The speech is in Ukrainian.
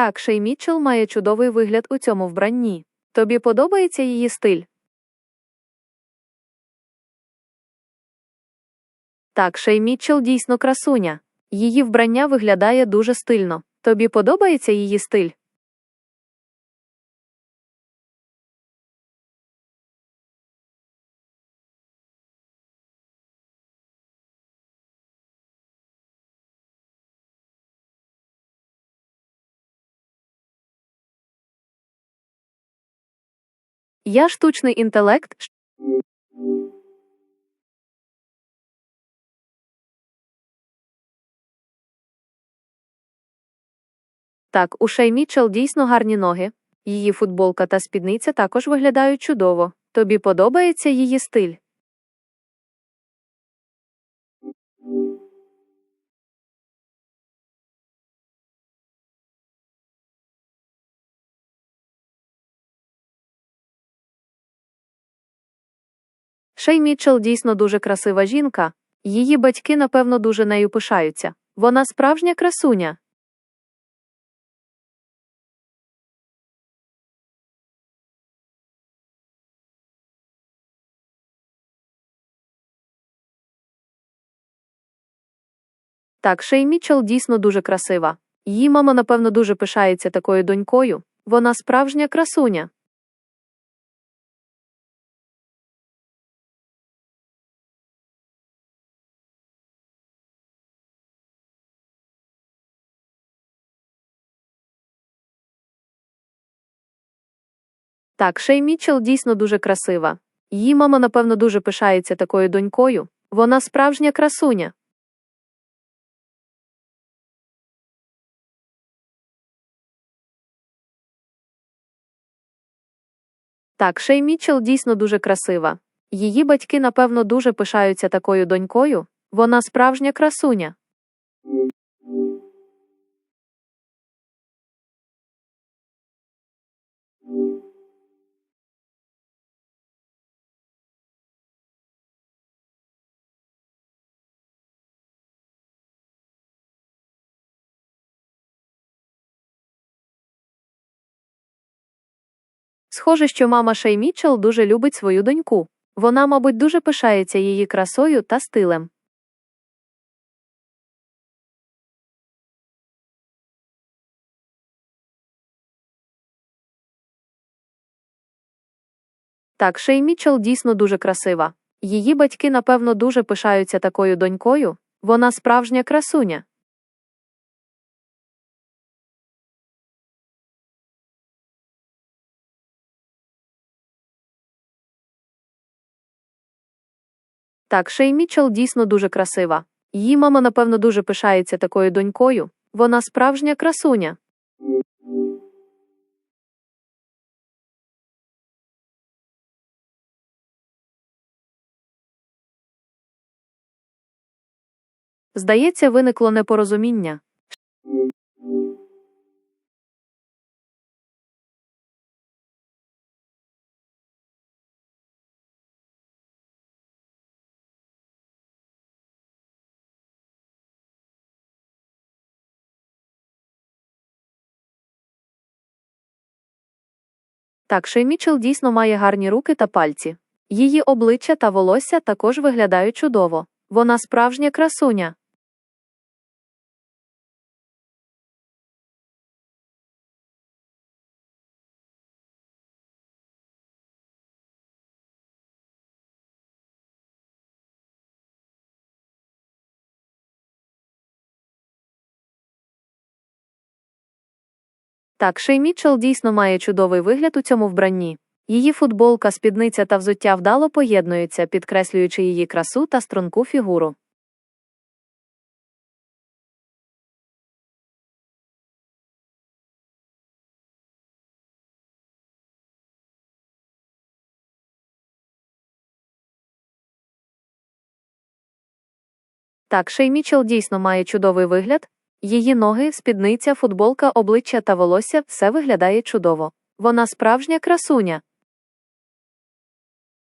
Так, Шей Мітчелл має чудовий вигляд у цьому вбранні. Тобі подобається її стиль? Так, Шей Мітчелл дійсно красуня. Її вбрання виглядає дуже стильно. Тобі подобається її стиль? Я штучний інтелект. Так, у Шей Мітчелл дійсно гарні ноги. Її футболка та спідниця також виглядають чудово. Тобі подобається її стиль? Шей Мітчелл дійсно дуже красива жінка. Її батьки, напевно, дуже нею пишаються. Вона справжня красуня. Так, Шей Мітчелл дійсно дуже красива. Її мама, напевно, дуже пишається такою донькою. Вона справжня красуня. Так, Шей Мітчелл дійсно дуже красива. Її мама, напевно, дуже пишається такою донькою. Вона справжня красуня. Так, Шей Мітчелл дійсно дуже красива. Її батьки, напевно, дуже пишаються такою донькою. Вона справжня красуня. Схоже, що мама Шей Мітчелл дуже любить свою доньку. Вона, мабуть, дуже пишається її красою та стилем. Так, Шей Мітчелл дійсно дуже красива. Її батьки, напевно, дуже пишаються такою донькою. Вона справжня красуня. Так, Шей Мічел дійсно дуже красива. Її мама, напевно, дуже пишається такою донькою. Вона справжня красуня. Здається, виникло непорозуміння. Так, Шей Мічел дійсно має гарні руки та пальці. Її обличчя та волосся також виглядають чудово. Вона справжня красуня. Так, Шей Мітчелл дійсно має чудовий вигляд у цьому вбранні. Її футболка, спідниця та взуття вдало поєднуються, підкреслюючи її красу та струнку фігуру. Так, Шей Мітчелл дійсно має чудовий вигляд. Її ноги, спідниця, футболка, обличчя та волосся все виглядає чудово. Вона справжня красуня.